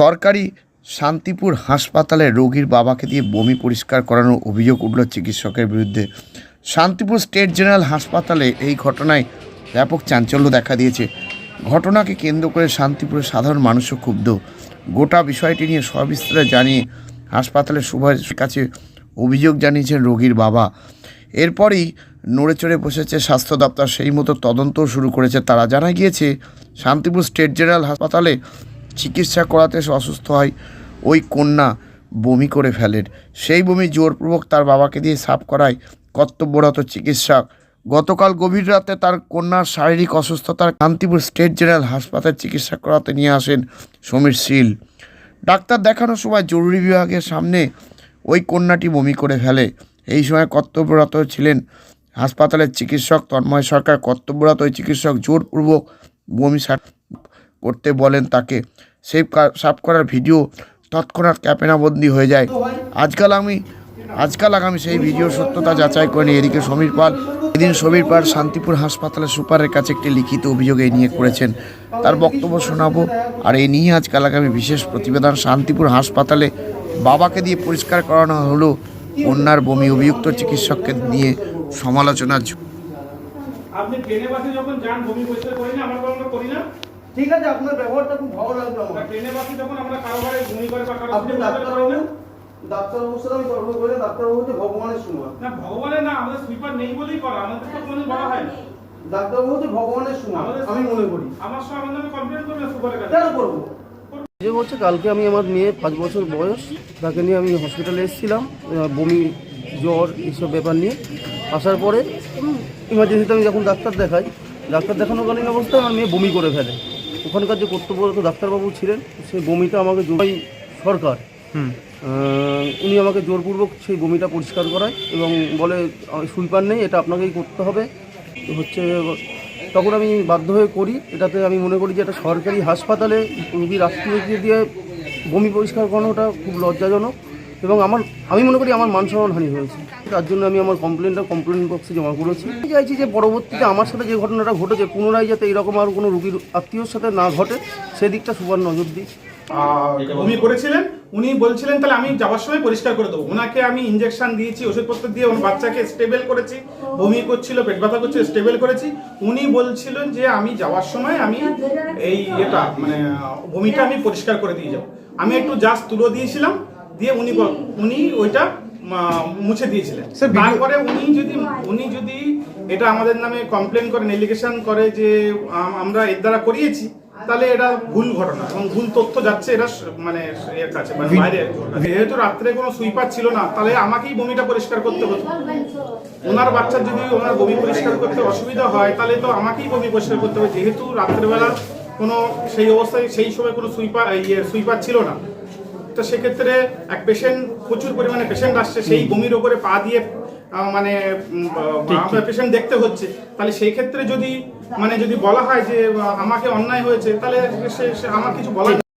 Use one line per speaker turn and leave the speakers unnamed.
সরকারি শান্তিপুর হাসপাতালে রোগীর বাবাকে দিয়ে বমি পরিষ্কার করানোর অভিযোগ উঠল চিকিৎসকের বিরুদ্ধে। শান্তিপুর স্টেট জেনারেল হাসপাতালে এই ঘটনায় ব্যাপক চাঞ্চল্য দেখা দিয়েছে। ঘটনাকে কেন্দ্র করে শান্তিপুরের সাধারণ মানুষও ক্ষুব্ধ। গোটা বিষয়টি নিয়ে সবিস্তারে জানিয়ে হাসপাতালের সুভাষের কাছে অভিযোগ জানিয়েছেন রোগীর বাবা। এরপরই নড়ে চড়ে বসেছে স্বাস্থ্য দপ্তর। সেই মতো তদন্তও শুরু করেছে। তারা জানা গিয়েছে, শান্তিপুর স্টেট জেনারেল হাসপাতালে চিকিৎসা করাতে সে অসুস্থ হয়, ওই কন্যা বমি করে ফেলেন সেই বমি জোরপূর্বক তার বাবাকে দিয়ে সাফ করায় কর্তব্যরত চিকিৎসক। গতকাল গভীর রাতে তার কন্যার শারীরিক অসুস্থতার কান্তিপুর স্টেট জেনারেল হাসপাতালে চিকিৎসা করাতে নিয়ে আসেন সমীর শীল। ডাক্তার দেখানোর সময় জরুরি বিভাগের সামনে ওই কন্যাটি বমি করে ফেলে। এই সময় কর্তব্যরত ছিলেন হাসপাতালের চিকিৎসক তন্ময় সরকার। কর্তব্যরত ওই চিকিৎসক জোরপূর্বক বমি করতে বলেন তাকে। সেভ সাফ করার ভিডিও তৎক্ষণাৎ ক্যাপেনাবন্দি হয়ে যায়। আজকাল আমি, আজকাল আগামী সেই ভিডিও সত্যতা যাচাই করেনি এদিকে সমীর পাল, এদিন সমীর পাল শান্তিপুর হাসপাতালের সুপারের কাছে একটি লিখিত অভিযোগ এই নিয়ে করেছেন। তার বক্তব্য শোনাবো। আর এই নিয়ে আজকাল আগামী বিশেষ প্রতিবেদন শান্তিপুর হাসপাতালে বাবাকে দিয়ে পরিষ্কার করানো হলো। কন্যার বমি অভিযুক্ত চিকিৎসককে নিয়ে সমালোচনার ঝ-
আপনি ট্রেনে বাসে যখন যান, বমি পরিষ্কার করি না?
ঠিক আছে আপনার ব্যবহারটা খুব ভালো লাগল আমার।
ট্রেনে বাসে যখন আমরা কারও ঘরে বমি করে বা কারও
আপনি ডাক্তারবাবু ডাক্তারবাবুর সাথে আমি তর্ক করে ডাক্তারবাবু হচ্ছে ভগবানের সমান।
না ভগবানের না আমাদের সুইপার নেই বলেই করা আমাদের তো বলা হয় না।
ডাক্তারবাবু হচ্ছে ভগবানের সমান আমি মনে করি।
আমার সঙ্গে আমার কমপ্লেন করবে সুপারের কাছে
কেন করব?
যে হচ্ছে কালকে আমি আমার মেয়ে পাঁচ বছর বয়স তাকে নিয়ে আমি হসপিটালে এসেছিলাম বমি জ্বর এইসব ব্যাপার নিয়ে। আসার পরে ইমার্জেন্সিতে আমি যখন ডাক্তার দেখাই ডাক্তার দেখানোকালীন অবস্থায় আমার মেয়ে বমি করে ফেলে। ওখানকার যে কর্তব্যরত ডাক্তারবাবু ছিলেন সেই বমিটা আমাকে জোরাই সরকার উনি আমাকে জোরপূর্বক সেই বমিটা পরিষ্কার করায় এবং বলে সুইপার নেই এটা আপনাকেই করতে হবে। হচ্ছে তখন আমি বাধ্য হয়ে করি এটাতে আমি মনে করি যে এটা সরকারি হাসপাতালে রুগী রাষ্ট্রীয়কে দিয়ে বমি পরিষ্কার করানোটা খুব লজ্জাজনক। এবং আমার, আমি মনে করি আমার মান সম্মান হানি হয়েছে। তার জন্য আমি আমার কমপ্লেনটা কমপ্লেন বক্সে জমা করেছি। চাইছি যে পরবর্তীতে আমার সাথে যে ঘটনাটা ঘটেছে, পুনরায় যাতে এরকম আর কোনো রুগীর আত্মীয়র সাথে না ঘটে, সেদিকটা সুবার নজর দিই।
বমি করেছিলেন, উনি বলছিলেন, তাহলে আমি যাওয়ার সময় পরিষ্কার করে দেবো। ওনাকে আমি ইঞ্জেকশন দিয়েছি, ওষুধপত্র দিয়ে ওনার বাচ্চাকে স্টেবল করেছি, বমি করছিল, পেট ব্যথা করছিল স্টেবল করেছি। উনি বলছিলেন যে, আমি যাওয়ার সময় আমি এই এটা মানে বমিটা আমি পরিষ্কার করে দিয়ে যাব। আমি একটু জাস্ট তুলো দিয়েছিলাম দিয়ে উনি উনি ওইটা মুছে দিয়েছিলেন। তারপরে উনি যদি উনি যদি এটা আমাদের নামে কমপ্লেন করেন এলিগেশন করে যে আমরা এর দ্বারা করিয়েছি তাহলে এটা ভুল ঘটনা এবং ভুল তথ্য যাচ্ছে এটা মানে এর কাছে মানে বাইরে। যেহেতু রাত্রে কোনো সুইপার ছিল না তাহলে আমাকেই বমিটা পরিষ্কার করতে হতো। ওনার বাচ্চার যদি ওনার বমি পরিষ্কার করতে অসুবিধা হয় তাহলে তো আমাকেই বমি পরিষ্কার করতে হবে। যেহেতু রাত্রেবেলা কোনো সেই অবস্থায় সেই সময় কোনো সুইপার ইয়ে সুইপার ছিল না তো সেক্ষেত্রে এক পেশেন্ট প্রচুর পরিমাণে পেশেন্ট আসছে সেই বমির ওপরে পা দিয়ে মানে পেশেন্ট দেখতে হচ্ছে। তাহলে সেই ক্ষেত্রে যদি মানে যদি বলা হয় যে আমাকে অন্যায় হয়েছে তাহলে আমার কিছু বলার